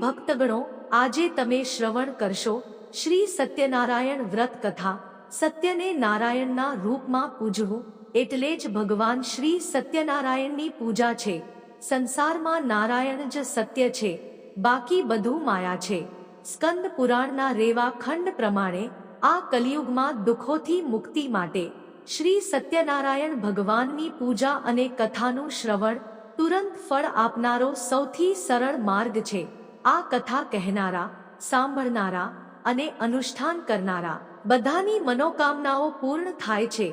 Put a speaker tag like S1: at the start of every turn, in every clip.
S1: ભક્તગણો, આજે તમે શ્રવણ કરશો, શ્રી સત્યનારાયણ વ્રત કથા, સત્યને નારાયણના રૂપમાં પૂજવું, એટલે જ ભગવાન શ્રી સત્યનારાયણની પૂજા છે, સંસારમાં નારાયણ જ સત્ય છે, બાકી બધું માયા છે. સ્કંદ પુરાણના રેવા ખંડ પ્રમાણે આ કલિયુગમાં દુઃખોથી મુક્તિ માટે શ્રી સત્યનારાયણ ભગવાનની પૂજા અને કથાનું શ્રવણ તુરંત ફળ આપનારો સૌથી સરળ માર્ગ છે. આ કથા કહેનારા, સાંભળનારા અને અનુષ્ઠાન કરનારા બધાની મનોકામનાઓ પૂર્ણ થાય છે.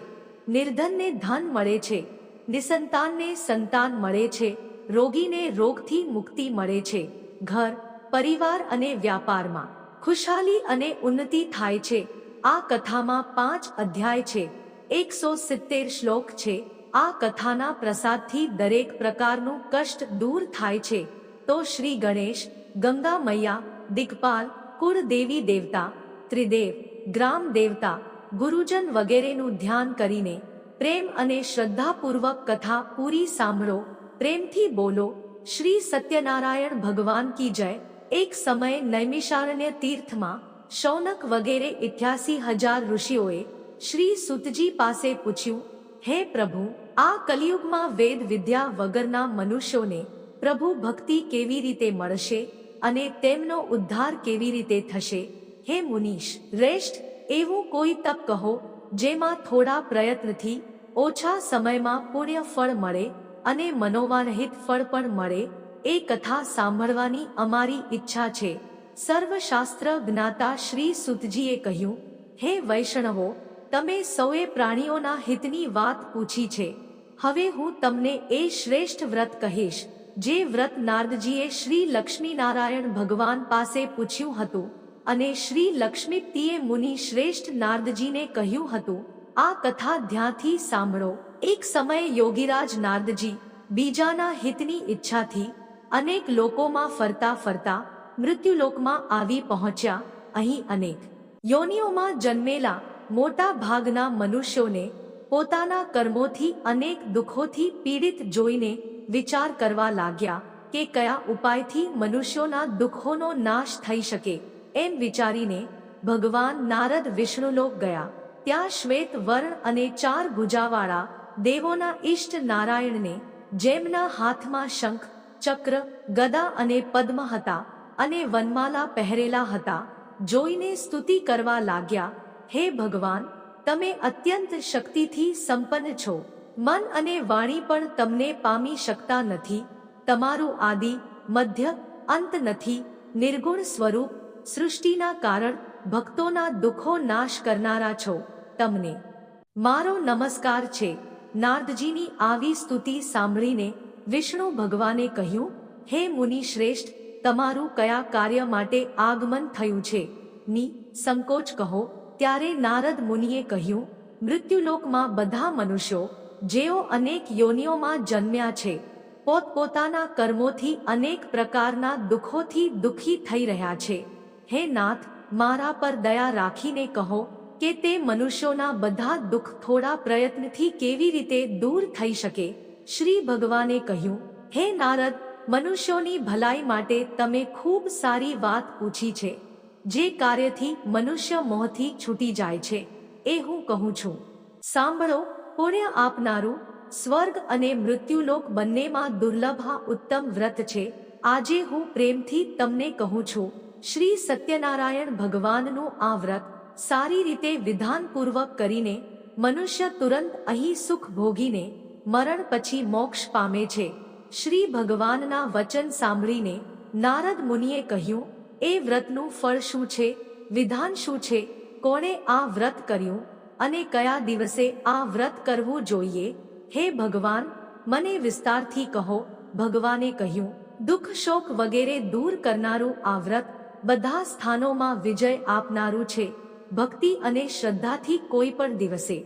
S1: નિર્ધનને ધન મળે છે. નિસંતાનને સંતાન મળે છે. રોગીને રોગથી મુક્તિ મળે છે. ઘર, પરિવાર અને વ્યાપારમાં ખુશહાલી અને ઉન્નતિ થાય છે. આ કથામાં પાંચ અધ્યાય છે. એકસો સિત્તેર શ્લોક છે. આ કથાના પ્રસાદથી દરેક પ્રકારનું કષ્ટ દૂર થાય છે. તો શ્રી ગણેશ ગંગા મૈયા, દિગપાલ કુળ દેવી દેવતા, ત્રિદેવ, ગ્રામ દેવતા, ગુરુજન વગેરેનું ધ્યાન કરીને પ્રેમ અને શ્રદ્ધાપૂર્વક કથા પૂરી સાંભળો, પ્રેમથી બોલો, શ્રી સત્યનારાયણ ભગવાન કી જય. એક સમયે નૈમિષારણ્ય તીર્થમાં શૌનક વગેરે ઇઠ્યાસી હજાર ઋષિઓએ શ્રી સુતજી પાસે પૂછ્યું, હે પ્રભુ, આ કલિયુગમાં વેદ વિદ્યા વગરના મનુષ્યોને પ્રભુ ભક્તિ કેવી રીતે મળશે? અને તેમનો ઉદ્ધાર કેવી રીતે થશે? હે મુનીશ, શ્રેષ્ઠ એવું કોઈ તપ કહો, જેમાં થોડા પ્રયત્નથી ઓછા સમયમાં પુણ્ય ફળ મળે અને મનોવાનહિત ફળ પણ મળે, એ કથા સાંભળવાની અમારી ઈચ્છા છે. સર્વશાસ્ત્ર જ્ઞાતા શ્રી સુતજીએ કહ્યું, હે વૈષ્ણવો, તમે સૌએ પ્રાણીઓના હિતની વાત પૂછી છે. હવે હું તમને એ શ્રેષ્ઠ વ્રત કહીશ. જે વ્રત નારદજીએ શ્રી લક્ષ્મીનારાયણ ભગવાન પાસે પૂછ્યું હતું અને શ્રી લક્ષ્મીપ્તિએ મુનિ શ્રેષ્ઠ નારદજીને કહ્યું હતું, આ કથા ધ્યાનથી સાંભળો. એક સમયે યોગીરાજ નારદજી બીજાના હિતની ઈચ્છાથી અનેક લોકોમાં ફરતા ફરતા મૃત્યુલોકમાં આવી પહોંચ્યા અહીં અનેક. યોનિઓમાં જન્મેલા મોટા ભાગના મનુષ્યોને પોતાના કર્મોથી અનેક દુઃખોથી પીડિત જોઈને વિચાર કરવા લાગ્યા કે કયા ઉપાયથી મનુષ્યોના દુઃખોનો નાશ થઈ શકે. એમ વિચારીને ભગવાન નારદ વિષ્ણુલોક ગયા. ત્યાં શ્વેત વર્ણ અને ચાર ભુજાવાળા દેવોના ઈષ્ટ નારાયણને જેમના હાથમાં શંખ, ચક્ર, ગદા અને પદ્મ હતા અને વનમાલા પહેરેલા હતા, જોઈને સ્તુતિ કરવા લાગ્યા, હે ભગવાન, તમે અત્યંત શક્તિથી સંપન્ન છો. મન અને વાણી પણ તમને પામી શકતા નથી. તમારું આદિ, મધ્ય, અંત નથી. નિર્ગુણ સ્વરૂપ, સૃષ્ટિના કારણ, ભક્તોના દુઃખો નાશ કરનારા છો તમને. મારો નમસ્કાર છે. નારદજીની આવી સ્તુતિ સાંભળીને વિષ્ણુ ભગવાને કહ્યું, હે મુનિ શ્રેષ્ઠ, તમારું કયા કાર્ય માટે આગમન થયું છે? ની સંકોચ કહો. ત્યારે નારદ મુનિએ કહ્યું, મૃત્યુલોકમાં બધા મનુષ્યો જેઓ અનેક યોનિઓમાં જન્મ્યા છે, પોતપોતાના કર્મોથી અનેક પ્રકારના દુઃખોથી દુઃખી થઈ રહ્યા છે. હે નાથ, મારા પર દયા રાખીને કહો કે તે મનુષ્યોના બધા દુઃખ થોડા પ્રયત્નથી કેવી રીતે દૂર થઈ શકે? શ્રી ભગવાને કહ્યું, હે નારદ, મનુષ્યોની ભલાઈ માટે તમે ખૂબ સારી વાત પૂછી છે. જે કાર્યથી મનુષ્ય મોહથી છૂટી જાય છે. એ હું કહું છું. સાંભળો પુણ્ય આપનારું સ્વર્ગ અને મૃત્યુલોક બંનેમાં દુર્લભ આ ઉત્તમ વ્રત છે? આજે હું પ્રેમથી તમને કહું છું, શ્રી સત્યનારાયણ ભગવાનનું આ વ્રત સારી રીતે વિધાનપૂર્વક કરીને મનુષ્ય તુરંત અહીં સુખ ભોગીને મરણ પછી મોક્ષ પામે છે. શ્રી ભગવાનના વચન સાંભળીને નારદ મુનિએ કહ્યું, એ વ્રતનું ફળ શું છે? વિધાન શું છે? કોણે આ વ્રત કર્યું? અને કયા દિવસે આ વ્રત કરવું જોઈએ? હે ભગવાન, મને વિસ્તારથી કહો, ભગવાને કહ્યું, દુઃખ શોક વગેરે દૂર કરનારું આ વ્રત બધા સ્થાનોમાં વિજય આપનારું છે. ભક્તિ અને શ્રદ્ધાથી કોઈ પણ દિવસે.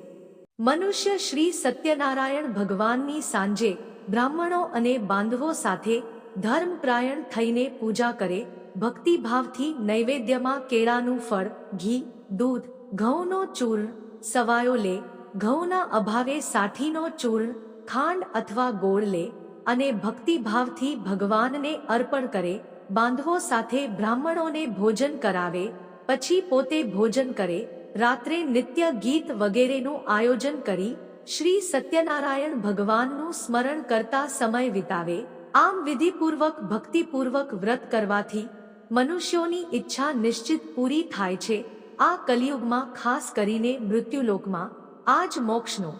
S1: મનુષ્ય શ્રી સત્યનારાયણ ભગવાનની સાંજે બ્રાહ્મણો અને બાંધવો સાથે ધર્મપ્રાયણ થઈને પૂજા કરે, ભક્તિભાવથી નૈવેદ્યમાં કેળાનું ફળ, ઘી, દૂધ, ઘઉંનો ચૂર્ણ સવાયો લે, ઘઉંના અભાવે સાઠીનો ચૂર્ણ, ખાંડ અથવા ગોળ લે અને ભક્તિભાવથી ભગવાનને અર્પણ કરે, બાંધવો સાથે બ્રાહ્મણોને ભોજન કરાવે, પછી પોતે ભોજન કરે, રાત્રે નિત્ય ગીત વગેરેનું આયોજન કરી, શ્રી સત્યનારાયણ ભગવાનનું સ્મરણ કરતા સમય વિતાવે, આમ વિધિપૂર્વક ભક્તિપૂર્વક વ્રત કરવાથી મનુષ્યોની ઈચ્છા નિશ્ચિત પૂરી થાય છે. આ કલિયુગમાં ખાસ કરીને મૃત્યુલોકમાં આ જ મોક્ષનો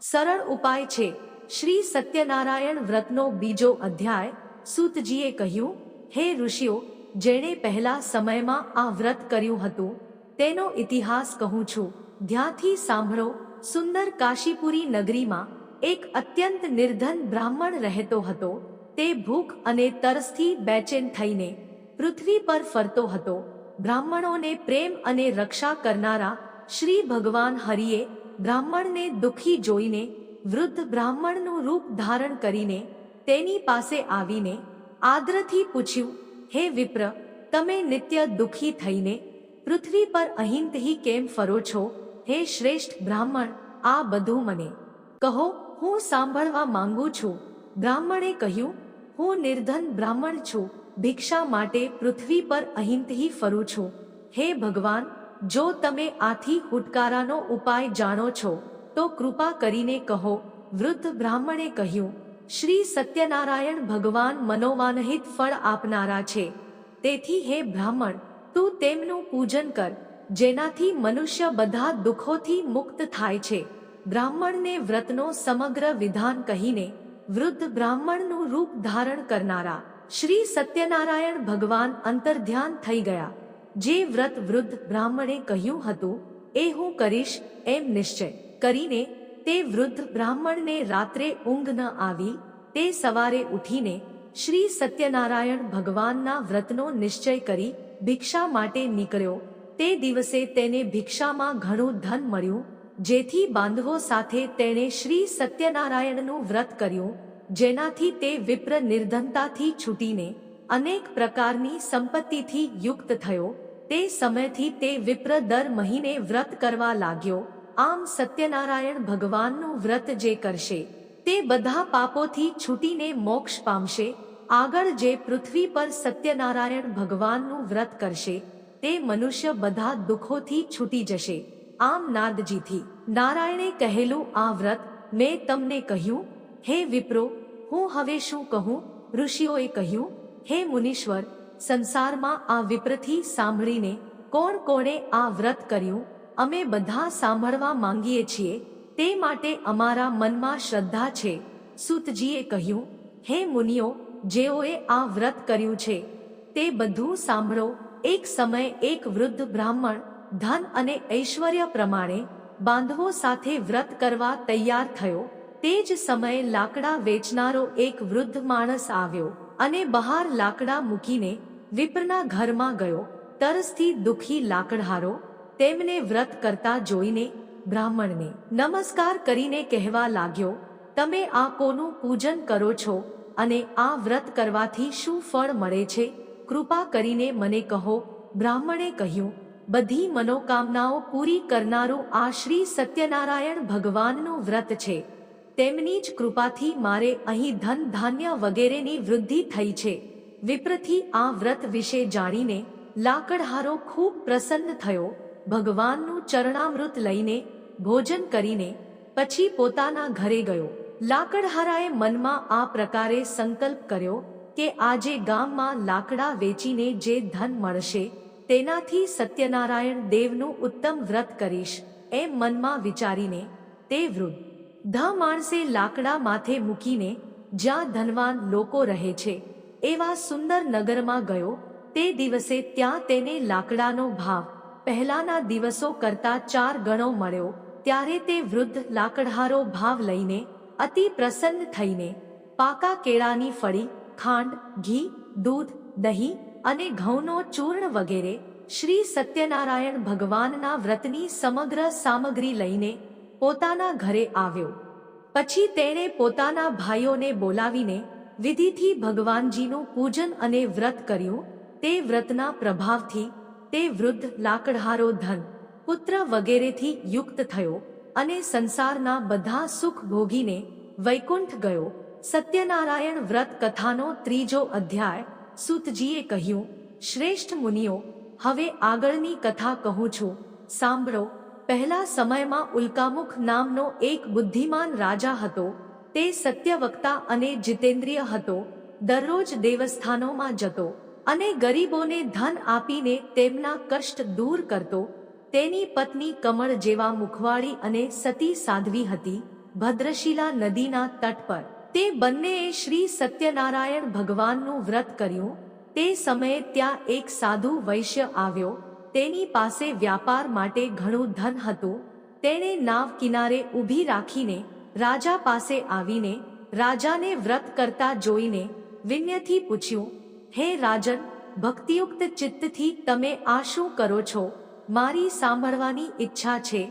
S1: સરળ ઉપાય છે. શ્રી સત્યનારાયણ વ્રતનો બીજો અધ્યાય સૂતજીએ કહ્યું, હે ઋષિઓ, જેણે પહેલા સમયમાં આ વ્રત કર્યું હતું, તેનો ઇતિહાસ કહું છું. ધ્યાથી સાંભળો, સુંદર કાશીપુરી નગરીમાં એક અત્યંત નિર્ધન બ્રાહ્મણ રહેતો હતો. તે ભૂખ અને તરસથી બેચેન થઈને પૃથ્વી પર ફરતો હતો. બ્રાહ્મણોને પ્રેમ અને રક્ષા કરનારા શ્રી ભગવાન હરિએ બ્રાહ્મણને દુઃખી જોઈને વૃદ્ધ બ્રાહ્મણનું રૂપ ધારણ કરીને તેની પાસે આવીને આદ્રથી પૂછ્યું, હે વિપ્ર, તમે નિત્ય દુઃખી થઈને પૃથ્વી પર અહિંતહી કેમ ફરો છો? હે શ્રેષ્ઠ બ્રાહ્મણ, આ બધું મને કહો, હું સાંભળવા માંગુ છું. બ્રાહ્મણે કહ્યું, હું નિર્ધન બ્રાહ્મણ છું. ભિક્ષા માટે પૃથ્વી પર અહીંથી ફરું છું. હે ભગવાન, જો તમે આથી હુટકારાનો ઉપાય જાણો છો, તો કૃપા કરીને કહો, વૃદ્ધ બ્રાહ્મણે કહ્યું, શ્રી સત્યનારાયણ ભગવાન મનોવાનહિત ફળ આપનારા છે. તેથી હે બ્રાહ્મણ, તું તેમનું પૂજન કર, જેનાથી મનુષ્ય બધા દુઃખોથી મુક્ત થાય છે. બ્રાહ્મણને વ્રતનો સમગ્ર વિધાન કહીને વૃદ્ધ બ્રાહ્મણનું રૂપ ધારણ કરનારા શ્રી સત્યનારાયણ ભગવાન અંતર્ધ્યાન થઈ ગયા. જે વ્રત વૃદ્ધ બ્રાહ્મણે કહ્યું હતું, એ હું કરીશ એમ નિશ્ચય. કરીને તે વૃદ્ધ બ્રાહ્મણને રાત્રે ઊંઘ ન આવી, તે સવારે ઉઠીને શ્રી સત્યનારાયણ ભગવાનના વ્રતનો નિશ્ચય કરી ભિક્ષા માટે નીકળ્યો. તે દિવસે તેને ભિક્ષામાં ઘણું ધન મળ્યું, જેથી બાંધવો સાથે તેણે શ્રી સત્યનારાયણનું વ્રત કર્યું. જેનાથી તે વિપ્ર નિર્ધનતાથી છૂટીને અનેક પ્રકારની સંપત્તિથી યુક્ત થયો, તે સમયથી તે વિપ્ર દર મહિને વ્રત કરવા લાગ્યો, આમ સત્યનારાયણ ભગવાનનું વ્રત જે કરશે, તે બધા પાપોથી છૂટીને મોક્ષ પામશે, આગળ જે પૃથ્વી પર સત્યનારાયણ ભગવાનનું વ્રત કરશે, તે મનુષ્ય બધા દુઃખોથી છૂટી જશે. આમ નાદજીથી, નારાયણે કહેલું આ વ્રત મેં તમને કહ્યું હે વિપ્રો, હું હવે શું કહું? ઋષિઓએ કહ્યું, હે મુનીશ્વર, સંસારમાં આ વિપ્રથી સાંભળીને કોણ કોણે આ વ્રત કર્યું? અમે બધા સાંભળવા માંગીએ છીએ, તે માટે અમારા મનમાં શ્રદ્ધા છે. સુતજીએ કહ્યું, હે મુનિઓ, જેઓએ આ વ્રત કર્યું છે, તે બધું સાંભળો. એક સમય એક વૃદ્ધ બ્રાહ્મણ ધન અને ઐશ્વર્ય પ્રમાણે બાંધવો સાથે વ્રત કરવા તૈયાર થયો. તે જ સમયે લાકડા વેચનારો એક વૃદ્ધ માણસ આવ્યો અને બહાર લાકડા મૂકીને વિપ્રના ઘરમાં ગયો. તરસથી દુખી લાકડહારો તેમને વ્રત કરતા જોઈને બ્રાહ્મણને નમસ્કાર કરીને કહેવા લાગ્યો, તમે આ કોનું પૂજન કરો છો અને આ વ્રત કરવાથી શું ફળ મળે છે? કૃપા કરીને મને કહો. બ્રાહ્મણે કહ્યું, બધી મનોકામનાઓ પૂરી કરનારું આ શ્રી સત્યનારાયણ ભગવાનનું વ્રત છે. તેમની જ કૃપાથી મારે અહીં ધન ધાન્ય વગેરેની વૃદ્ધિ થઈ છે. વિપ્રથી આ વ્રત વિશે જાણીને લાકડહારો ખૂબ પ્રસન્ન થયો. ભગવાનનું ચરણામૃત લઈને ભોજન કરીને પછી પોતાના ઘરે ગયો. લાકડહારાએ મનમાં આ પ્રકારે સંકલ્પ કર્યો કે આજે ગામમાં લાકડા વેચીને જે ધન મળશે તેનાથી સત્યનારાયણ દેવનું ઉત્તમ વ્રત કરીશ, એમ મનમાં વિચારીને તે વૃદ્ધ ધ માણસે લાકડા માથે મૂકીને જ્યાં ધનવાન લોકો રહે છે, એવા સુંદર નગરમાં ગયો, તે દિવસે ત્યાં તેને લાકડાનો ભાવ, પહેલાના દિવસો કરતા ચાર ગણો મળ્યો, ત્યારે તે વૃદ્ધ લાકડહારો ભાવ લઈને અતિ પ્રસન્ન થઈને પાકા કેળાની ફળી, ખાંડ, ઘી, દૂધ, દહીં અને ઘઉંનો ચૂર્ણ વગેરે શ્રી સત્યનારાયણ ભગવાનના વ્રતની સમગ્ર સામગ્રી લઈને પોતાના ઘરે આવ્યો. પછી તેણે પોતાના ભાઈઓને બોલાવીને વિધિથી ભગવાનજીનું પૂજન અને વ્રત કર્યું. તે વ્રતના પ્રભાવથી તે વૃદ્ધ લાકડહારો ધન, પુત્ર વગેરેથી યુક્ત થયો અને સંસારના બધા સુખ ભોગીને વૈકુંઠ ગયો. સત્યનારાયણ વ્રત કથાનો ત્રીજો અધ્યાય સુતજીએ કહ્યું, શ્રેષ્ઠ મુનિઓ, હવે આગળની કથા કહું છું. સાંભળો. પહેલા સમયમાં ઉલ્કામુખ નામનો એક બુદ્ધિમાન રાજા હતો, તે સત્યવક્તા અને જીતેન્દ્રિય હતો, દરરોજ દેવસ્થાનોમાં જતો અને ગરીબોને ધન આપીને તેમના કષ્ટ દૂર કરતો, તેની પત્ની કમળ જેવા મુખવાળી અને સતી સાધ્વી હતી, ભદ્રશીલા નદીના તટ પર. તે બંનેએ શ્રી સત્યનારાયણ ભગવાનનું વ્રત કર્યું, તે સમયે ત્યાં એક સાધુ વૈશ્ય આવ્યો તેની પાસે વ્યાપાર માટે ઘણું ધન હતું. તેણે નાવ કિનારે ઊભી રાખીને રાજા પાસે આવીને રાજાને વ્રત કરતા જોઈને વિનયથી પૂછ્યું, હે રાજન, ભક્તિયુક્ત ચિત્તથી તમે આ શું કરો છો? મારી સાંભળવાની ઈચ્છા છે.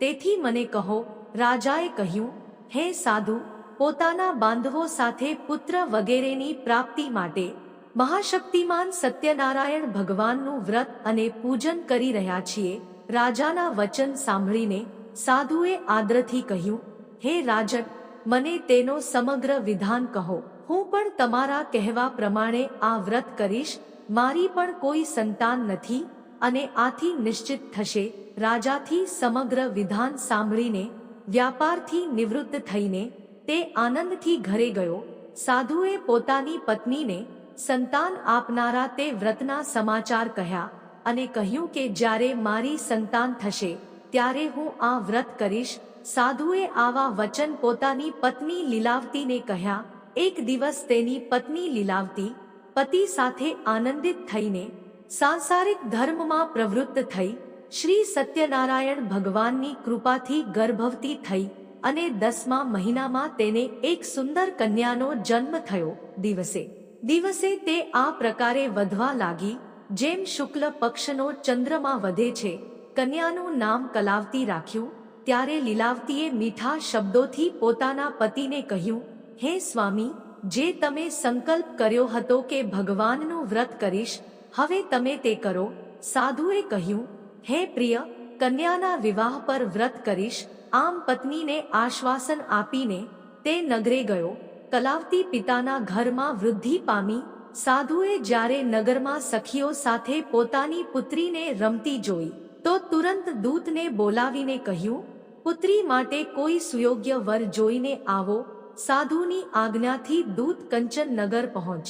S1: તેથી મને કહો. રાજાએ કહ્યું, હે સાધુ, પોતાના બાંધવો સાથે પુત્ર વગેરેની પ્રાપ્તિ માટે મહાશક્તિમાન સત્યનારાયણ ભગવાનનું વ્રત અને પૂજન કરી રહ્યા છીએ. રાજાના વચન સાંભળીને સાધુએ આદ્રથી કહ્યું, હે રાજન, મને તેનો સમગ્ર વિધાન કહો. હું પણ તમારા કહેવા પ્રમાણે આ વ્રત કરીશ. મારી પણ કોઈ સંતાન નથી અને આથી નિશ્ચિત થશે. રાજાથી સમગ્ર વિધાન સાંભળીને વ્યાપારથી નિવૃત્ત થઈને તે આનંદથી ઘરે ગયો. સાધુએ પોતાની પત્નીને સંતાન આપનારા તે વ્રતના સમાચાર કહ્યા અને કહ્યું કે જ્યારે મારી સંતાન થશે, ત્યારે હું આ વ્રત કરીશ. સાધુએ આવા વચન પોતાની પત્ની લીલાવતીને કહ્યા, એક દિવસ તેની પત્ની લીલાવતી પતિ સાથે આનંદિત થઈને સાંસારિક ધર્મમાં પ્રવૃત્ત થઈ, શ્રી સત્યનારાયણ ભગવાનની કૃપાથી ગર્ભવતી થઈ અને દસમા મહિનામાં તેને એક સુંદર કન્યાનો જન્મ થયો દિવસે. દિવસે તે આ પ્રકારે વધવા લાગી, જેમ શુક્લ પક્ષનો ચંદ્રમાં વધે છે, કન્યાનું નામ કલાવતી રાખ્યું, ત્યારે લીલાવતીએ મીઠા શબ્દોથી પોતાના પતિને કહ્યું, હે સ્વામી, જે તમે સંકલ્પ કર્યો હતો કે ભગવાનનું વ્રત કરીશ, હવે તમે તે કરો. સાધુએ કહ્યું, હે પ્રિય, કન્યાના વિવાહ પર વ્રત કરીશ. આમ પત્નીને આશ્વાસન આપીને તે નગરે ગયો. કલાવતી પિતાના ઘરમાં વૃદ્ધિ પામી, સાધુએ જ્યારે નગરમાં સખીઓ સાથે પોતાની પુત્રીને રમતી જોઈ, તો તુરંત દૂતને બોલાવીને કહ્યું, પુત્રી માટે કોઈ સુયોગ્ય વર જોઈને આવો, સાધુની આજ્ઞાથી દૂત કંચન નગર પહોંચ.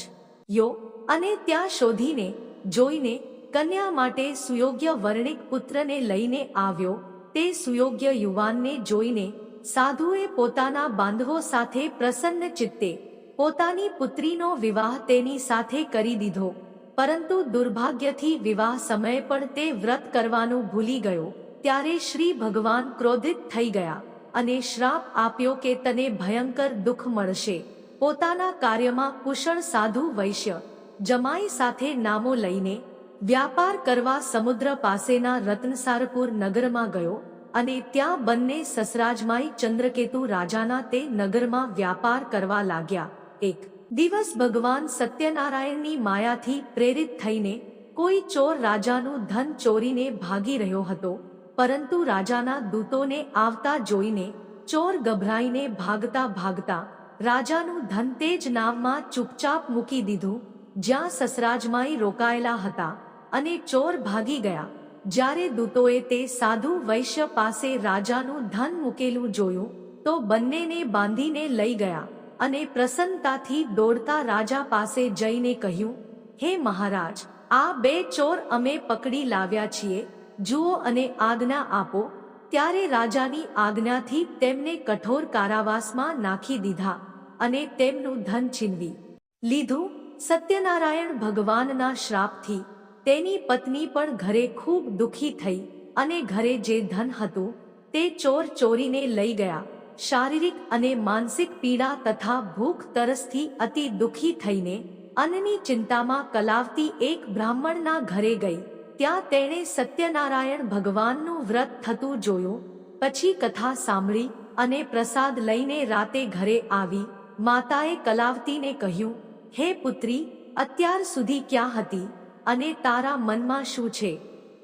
S1: યો, અને ત્યાં શોધીને, જોઈને, કન્યા માટે સુયોગ્ય વર્ણિક પુત્રને લઈને આવ્યો, તે સુયોગ્ય યુવાનને જોઈને સાધુએ પોતાના બાંધવો સાથે પ્રસન્ન ચિત્તે પોતાની પુત્રીનો વિવાહ તેની સાથે કરી દીધો. પરંતુ દુર્ભાગ્યથી વિવાહ સમયે પણ તે વ્રત કરવાનું ભૂલી ગયો. ત્યારે શ્રી ભગવાન ક્રોધિત થઈ ગયા અને શ્રાપ આપ્યો કે તને ભયંકર દુઃખ મળશે. પોતાના કાર્યમાં કુશળ સાધુ વૈશ્ય જમાઈ સાથે નામો લઈને વ્યાપાર કરવા સમુદ્ર પાસેના રત્નસારપુર નગરમાં ગયો. અને ત્યાં બંને સસરાજમાઈ ચંદ્રકેતુ રાજાના તે નગરમાં વ્યાપાર કરવા લાગ્યા. એક દિવસ ભગવાન સત્યનારાયણની માયાથી પ્રેરિત થઈને કોઈ ચોર રાજાનું ધન ચોરીને ભાગી રહ્યો હતો, પરંતુ રાજાના દૂતોને આવતા જોઈને ચોર ગભરાઈને ભાગતા ભાગતા રાજાનું ધન તે જ નાવમાં ચૂપચાપ મૂકી દીધું, જ્યાં સસરાજમાઈ રોકાયેલા હતા અને ચોર ભાગી ગયા. જ્યારે દૂતોએ તે સાધુ વૈશ્ય પાસે રાજાનું ધન મૂકેલું જોયું, તો બંનેને બાંધીને લઈ ગયા અને પ્રસન્નતાથી દોડતા રાજા પાસે જઈને કહ્યું, હે મહારાજ, આ બે ચોર અમે પકડી લાવ્યા છીએ, જુઓ અને આજ્ઞા આપો. ત્યારે રાજાની આજ્ઞાથી તેમને કઠોર કારાવાસમાં નાખી દીધા અને તેમનું ધન છીનવી લીધું. સત્યનારાયણ ભગવાનના શ્રાપથી તેની પત્ની પણ ઘરે ખૂબ દુખી થઈ અને ઘરે જે ધન હતું તે ચોર ચોરીને લઈ ગયા. શારીરિક અને માનસિક પીડા તથા ભૂખ તરસથી અતિ દુખી થઈને અન્નની ચિંતામાં કલાવતી એક બ્રાહ્મણના ઘરે ગઈ. ત્યાં તેણે સત્યનારાયણ ભગવાનનું વ્રત થતું જોયું. પછી કથા સાંભળી અને પ્રસાદ લઈને રાતે ઘરે આવી. માતાએ કલાવતીને કહ્યું, હે પુત્રી, અત્યાર સુધી ક્યાં હતી? અને તારા મનમાં શું છે?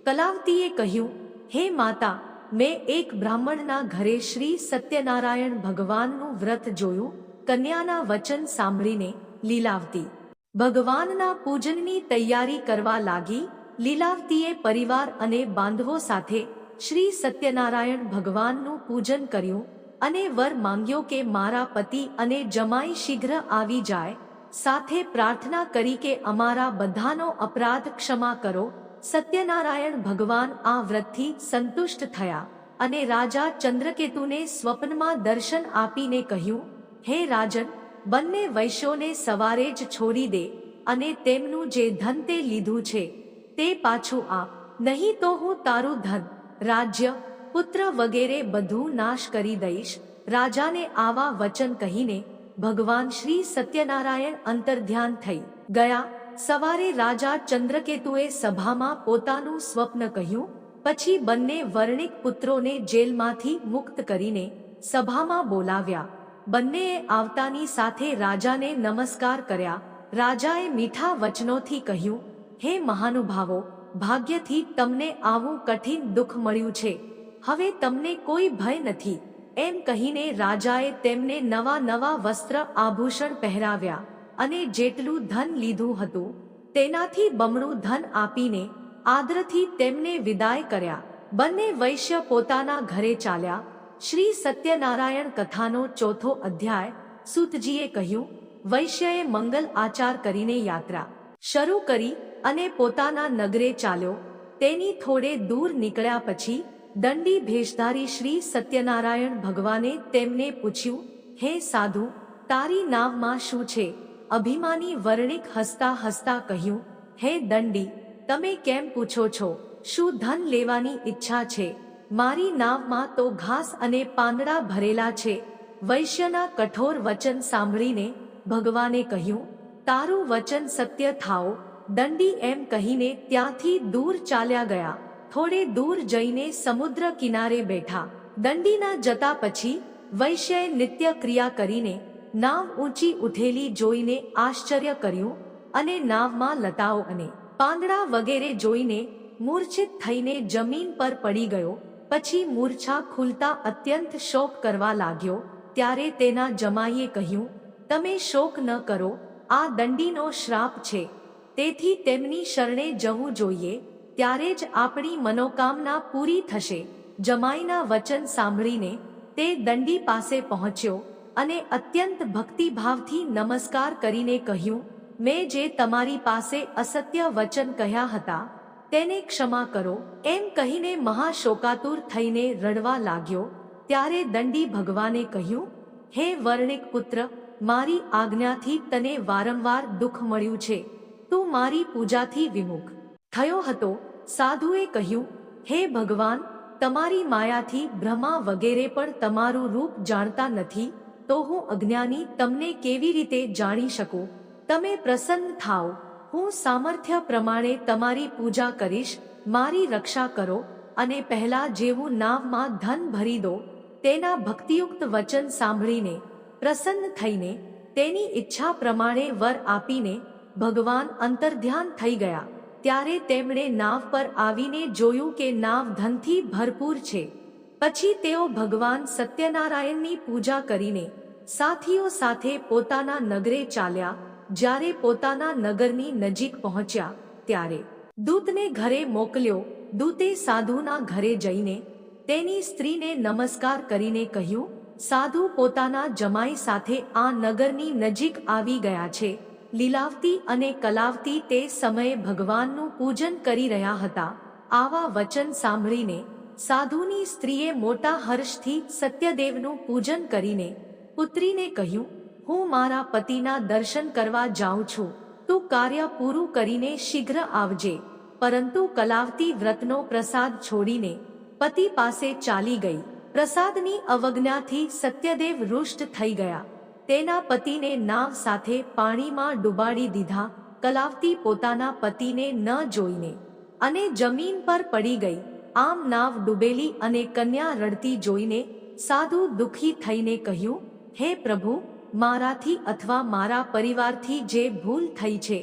S1: કલાવતીએ કહ્યું, હે માતા, મેં એક બ્રાહ્મણના ઘરે શ્રી સત્યનારાયણ ભગવાનનું વ્રત જોયું, કન્યાના વચન સાંભળીને લીલાવતી. ભગવાનના પૂજનની તૈયારી કરવા લાગી, લીલાવતીએ પરિવાર અને બાંધવો સાથે શ્રી સત્યનારાયણ ભગવાનનું પૂજન કર્યું અને વર માંગ્યો કે મારા પતિ અને જમાઈ શીઘ્ર આવી જાય સાથે પ્રાર્થના કરી કે અમારા બધાનો અપરાધ ક્ષમા કરો. સત્યનારાયણ ભગવાન આ વ્રતથી સંતુષ્ટ થયા અને રાજા ચંદ્રકેતુને સ્વપ્નમાં દર્શન આપીને કહ્યું, હે રાજન, બંને વૈશ્યોને સવારે જ છોડી દે અને તેમનું જે ધન તે લીધું છે, તે પાછું આપ. નહીં તો હું તારું ધન, રાજ્ય, પુત્ર વગેરે બધું નાશ કરી દઈશ. રાજાને આવા વચન કહીને ભગવાન શ્રી સત્યનારાયણ અંતર્ધ્યાન થઈ ગયા. સવારે રાજા ચંદ્રકેતુએ સભામાં પોતાનું સ્વપ્ન કહ્યું. પછી બંને વર્ણિક પુત્રોને જેલમાંથી મુક્ત કરીને સભામાં બોલાવ્યા. બંનેએ આવતાની સાથે રાજાને નમસ્કાર કર્યા. રાજાએ મીઠા વચનોથી કહ્યું, હે મહાનુભાવો, ભાગ્યથી તમને આવું કઠિન દુઃખ મળ્યું છે. હવે તમને કોઈ ભય નથી. એમ કહીને રાજાએ તેમને નવા નવા વસ્ત્ર આભૂષણ પહેરાવ્યા અને જેટલું ધન લીધું હતું, તેનાથી બમણું ધન આપીને આદરથી તેમને વિદાય કર્યા. બંને વૈશ્ય પોતાના ઘરે ચાલ્યા. શ્રી સત્યનારાયણ કથાનો ચોથો અધ્યાય સુતજીએ કહ્યું, વૈશ્યએ મંગલ આચાર કરીને યાત્રા શરૂ કરી અને પોતાના નગરે ચાલ્યો. તેની થોડે દૂર નીકળ્યા પછી દંડી ભેષધારી શ્રી સત્યનારાયણ ભગવાને તેમને પૂછ્યું, હે સાધુ, તારી નાવમાં શું છે? અભિમાની વર્ણિક હસતા હસતા કહ્યું, હે દંડી, તમે કેમ પૂછો છો? શું ધન લેવાની ઈચ્છા છે? મારી નાવમાં તો ઘાસ અને પાંદડા ભરેલા છે. વૈશ્યના કઠોર વચન સાંભળીને ભગવાને કહ્યું, તારું વચન સત્ય થાઓ. દંડી એમ કહીને ત્યાંથી દૂર ચાલ્યા ગયા. થોડે દૂર જઈને સમુદ્ર કિનારે બેઠા. દંડીના જતા પછી વૈશ્યએ નિત્ય ક્રિયા કરીને નાવ ઊંચી ઉઠેલી જોઈને આશ્ચર્ય કર્યું અને નાવમાં લતાઓ અને પાંદડા વગેરે જોઈને મૂર્છિત થઈને જમીન પર પડી ગયો. પછી મૂર્છા ખુલતા અત્યંત શોક કરવા લાગ્યો. ત્યારે તેના જમાઈએ કહ્યું, તમે શોક ન કરો. આ દંડીનો શ્રાપ છે. તેથી તેમની શરણે જવું જોઈએ. ત્યારે જ આપણી મનોકામના પૂરી થશે. જમાઈના વચન સાંભળીને તે દંડી પાસે પહોંચ્યો અને અત્યંત ભક્તિભાવથી નમસ્કાર કરીને કહ્યું, મેં જે તમારી પાસે અસત્ય વચન કહ્યા હતા, તેને ક્ષમા કરો. એમ કહીને મહાશોકાતુર થઈને રડવા લાગ્યો. ત્યારે દંડી ભગવાને કહ્યું, હે વર્ણિક પુત્ર, મારી આજ્ઞાથી તને વારંવાર દુઃખ મળ્યું છે. તું મારી પૂજાથી વિમુખ. થયો હતો. સાધુએ કહ્યું, હે ભગવાન, તમારી માયાથી બ્રહ્મા વગેરે પણ તમારું રૂપ જાણતા નથી, તો હું અજ્ઞાની તમને કેવી રીતે જાણી શકું? તમે પ્રસન્ન થાઓ. હું સામર્થ્ય પ્રમાણે તમારી પૂજા કરીશ, મારી રક્ષા કરો, અને પહેલા જેવું નામમાં ધન ભરી દો. તેના ભક્તિયુક્ત વચન સાંભળીને, પ્રસન્ન થઈને, તેની ઈચ્છા પ્રમાણે વર આપીને, ભગવાન અંતર્ધ્યાન થઈ ગયા. ત્યારે તેમણે નાવ પર આવીને જોયું કે નાવ ધનથી ભરપૂર છે. પછી તેઓ ભગવાન સત્યનારાયણની પૂજા કરીને સાથીઓ સાથે પોતાના નગરે ચાલ્યા, જ્યારે પોતાના નગરની નજીક પહોંચ્યા, ત્યારે દૂતને ઘરે મોકલ્યો. દૂતે સાધુના ઘરે જઈને તેની સ્ત્રીને નમસ્કાર કરીને કહ્યું, સાધુ પોતાના જમાઈ સાથે આ નગરની નજીક આવી ગયા છે. લીલાવતી અને કલાવતી તે સમયે ભગવાનનું પૂજન કરી રહ્યા હતા. આવા વચન સાંભળીને સાધુની સ્ત્રીએ મોટા હર્ષથી સત્યદેવનું પૂજન કરીને પુત્રીને કહ્યું, હું મારા પતિના દર્શન કરવા જાઉં છું. તું કાર્ય પૂરું કરીને શીઘ્ર આવજે. પરંતુ કલાવતી વ્રતનો પ્રસાદ છોડીને પતિ પાસે ચાલી ગઈ. પ્રસાદની અવજ્ઞાથી સત્યદેવ રુષ્ટ થઈ ગયા. તેના પતિને નાવ સાથે પાણીમાં ડુબાડી દીધા, કલાવતી પોતાના પતિને ન જોઈને. અને જમીન પર પડી ગઈ, આમ નાવ ડૂબેલી અને કન્યા રડતી જોઈને સાધુ દુઃખી થઈને કહ્યું, હે પ્રભુ, મારાથી અથવા મારા પરિવારથી જે ભૂલ થઈ છે,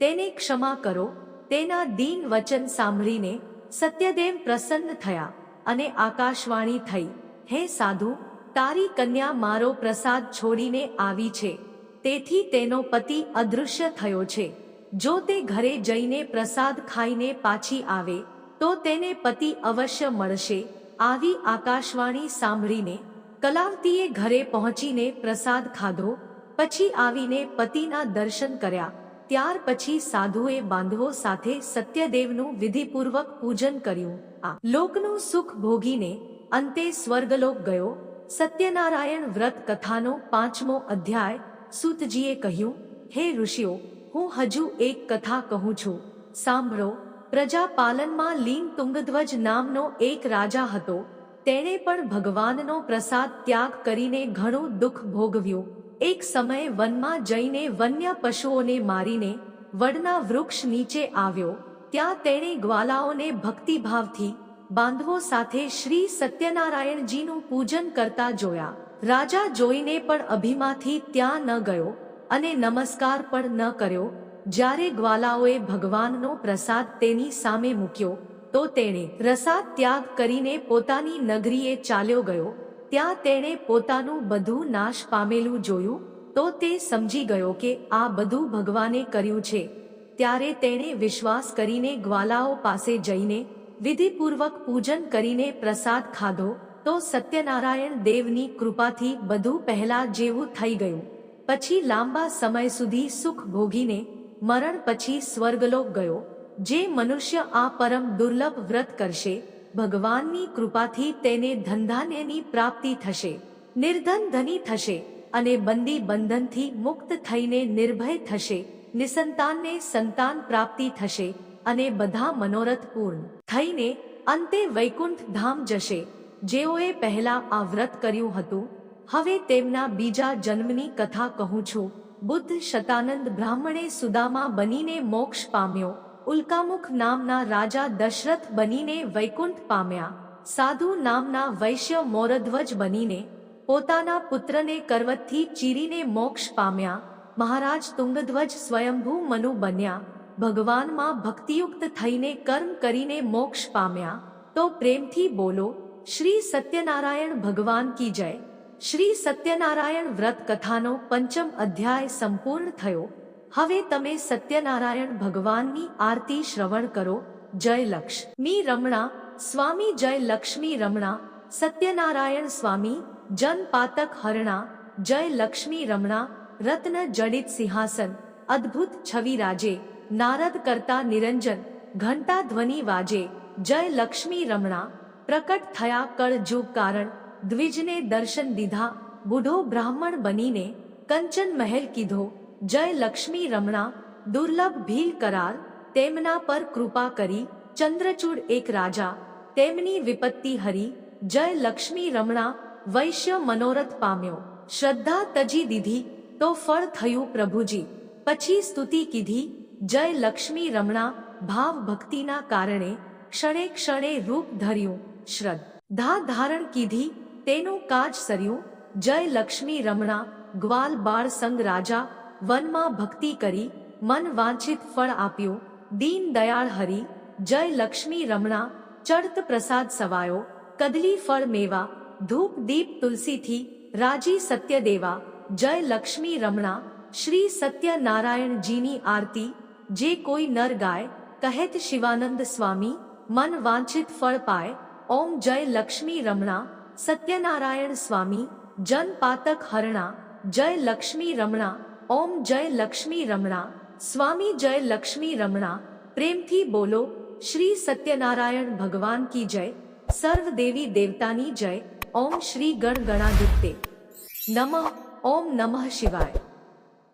S1: તેને ક્ષમા કરો. તેના દીન વચન સાંભળીને સત્યદેવ પ્રસન્ન થયા અને આકાશવાણી થઈ, હે સાધુ તારી કન્યા મારો પ્રસાદ છોડીને આવી છે. તેથી તેનો પતિ અદૃશ્ય થયો છે. જો તે ઘરે જઈને પ્રસાદ ખાઈને પાછી આવે, તો તેને પતિ અવશ્ય મળશે. આવી આકાશવાણી સાંભળીને કલાવતીએ ઘરે પહોંચીને પ્રસાદ ખાધો, પછી આવીને પતિના દર્શન કર્યા. ત્યાર પછી સાધુએ બાંધવો સાથે સત્યદેવનું વિધિપૂર્વક પૂજન કર્યું. આ લોકનું સુખ ભોગીને અંતે સ્વર્ગલોક ગયો. સત્યનારાયણ વ્રત કથાનો પાંચમો અધ્યાય સુતજીએ કહ્યું, હે ઋષિઓ, હું હજુ એક કથા કહું છું. સાંભળો, પ્રજાપાલનમાં લીન તુંગધ્વજ નામનો એક રાજા હતો. તેણે પણ ભગવાનનો પ્રસાદ ત્યાગ કરીને ઘણું દુઃખ ભોગવ્યું. એક સમયે વનમાં જઈને વન્ય પશુઓને મારીને વડના વૃક્ષ નીચે આવ્યો. ત્યાં તેણે ગ્વાલાઓને ભક્તિભાવથી બાંધવો સાથે શ્રી સત્યનારાયણજીનું પૂજન કરતા જોયા. રાજા જોઈને પણ અભિમાથી ત્યાં ન ગયો અને નમસ્કાર પણ ન કર્યો. જ્યારે ગ્વાલાઓએ ભગવાનનો પ્રસાદ તેની સામે મૂક્યો, તો તેણે પ્રસાદ ત્યાગ કરીને પોતાની નગરીએ ચાલ્યો ગયો. ત્યાં તેણે પોતાનું બધું નાશ પામેલું જોયું, તો તે સમજી ગયો કે આ બધું ભગવાને કર્યું છે. ત્યારે તેણે વિશ્વાસ કરીને ગ્વાલાઓ પાસે જઈને વિધિપૂર્વક પૂજન કરીને પ્રસાદ ખાધો, તો સત્યનારાયણ દેવની કૃપાથી બધું પહેલા જેવું થઈ ગયું. પછી લાંબા સમય સુધી સુખ ભોગીને મરણ પછી સ્વર્ગલોક ગયો, જે મનુષ્ય આ પરમ દુર્લભ વ્રત કરશે, ભગવાનની કૃપાથી તેને ધંધાન્યની પ્રાપ્તિ થશે, નિર્ધન ધની થશે અને બંદી બંધનથી મુક્ત થઈને નિર્ભય થશે, નિસંતાનને સંતાન પ્રાપ્તિ થશે અને બધા મનોરથ પૂર્ણ. થઈને અંતે વૈકુંઠ ધામ જશે. જેઓએ પહેલા આ વ્રત કર્યું હતું, હવે તેમના બીજા જન્મની કથા કહું છું. બુદ્ધ શતાનંદ બ્રાહ્મણે સુદામા બનીને મોક્ષ પામ્યો. ઉલ્કામુખ નામના રાજા દશરથ બનીને વૈકુંઠ પામ્યા. સાધુ નામના વૈશ્ય મોરધ્વજ બનીને પોતાના પુત્રને કરવતથી ચીરીને મોક્ષ પામ્યા. મહારાજ તુંગધ્વજ સ્વયંભૂ મનુ બન્યા. ભગવાનમાં ભક્તિયુક્ત થઈને કર્મ કરીને મોક્ષ પામ્યા, તો પ્રેમથી બોલો, શ્રી સત્યનારાયણ ભગવાન કી જય. શ્રી સત્યનારાયણ વ્રત કથાનો પંચમ અધ્યાય સંપૂર્ણ થયો. હવે તમે સત્યનારાયણ ભગવાનની આરતી શ્રવણ કરો, જય લક્ષ્મી રમણા, સ્વામી જય લક્ષ્મી રમણા, સત્યનારાયણ સ્વામી, જન પાતક હરણા, જય લક્ષ્મી રમણા, રત્ન જડિત સિંહાસન, અદ્ભુત છવિ રાજે નારદ કરતા નિરંજન ઘંટા ધ્વનિ વાજે, જય લક્ષ્મી રમણા, પ્રકટ થયા કળજુગ કારણ, દ્વિજને દર્શન દીધા, બુઢો બ્રાહ્મણ બનીને, કંચન મહેલ કીધો, જય લક્ષ્મી રમણા, દુર્લભ ભીલ કરાર, તેમના પર કૃપા કરી, ચંદ્રચૂડ એક રાજા, તેમની વિપત્તિ હરી, જય લક્ષ્મી રમણા, વૈશ્ય મનોરથ પામ્યો, શ્રદ્ધા તજી દીધી, તો ફળ થયું પ્રભુજી, પછી સ્તુતિ કીધી જય લક્ષ્મી રમણા ભાવ ભક્તિના કારણે ક્ષણે ક્ષણે રૂપ ધર્યું શ્રદ્ધા. ધારણ કીધી, તેનું કાજ સર્યું, જય લક્ષ્મી રમણા, ગ્વાલ બાળ સંગ રાજા, વનમાં ભક્તિ કરી, મન વાંછિત ફળ આપ્યું, દીન દયાળ હરી, જય લક્ષ્મી રમણા, ચડત પ્રસાદ સવાયો, કદલી ફળ મેવા, ધૂપ દીપ તુલસીથી રાજી સત્ય દેવા જય લક્ષ્મી રમણા, શ્રી સત્યનારાયણજીની આરતી જે કોઈ નર ગાય, કહેત શિવાનંદ સ્વામી, મન વાંછિત ફળ પાય, ઓમ જય લક્ષ્મી રમણા, સત્યનારાયણ સ્વામી, જન પાતક હરણા, જય લક્ષ્મી રમણા, ઓમ જય લક્ષ્મી રમણા, સ્વામી જય લક્ષ્મી રમણા, પ્રેમથી બોલો, શ્રી સત્યનારાયણ ભગવાન કી જય, સર્વ દેવી દેવતાની જય, ઓમ શ્રી ગણ ગણાદિત્ય નમઃ, ઓમ નમઃ શિવાય.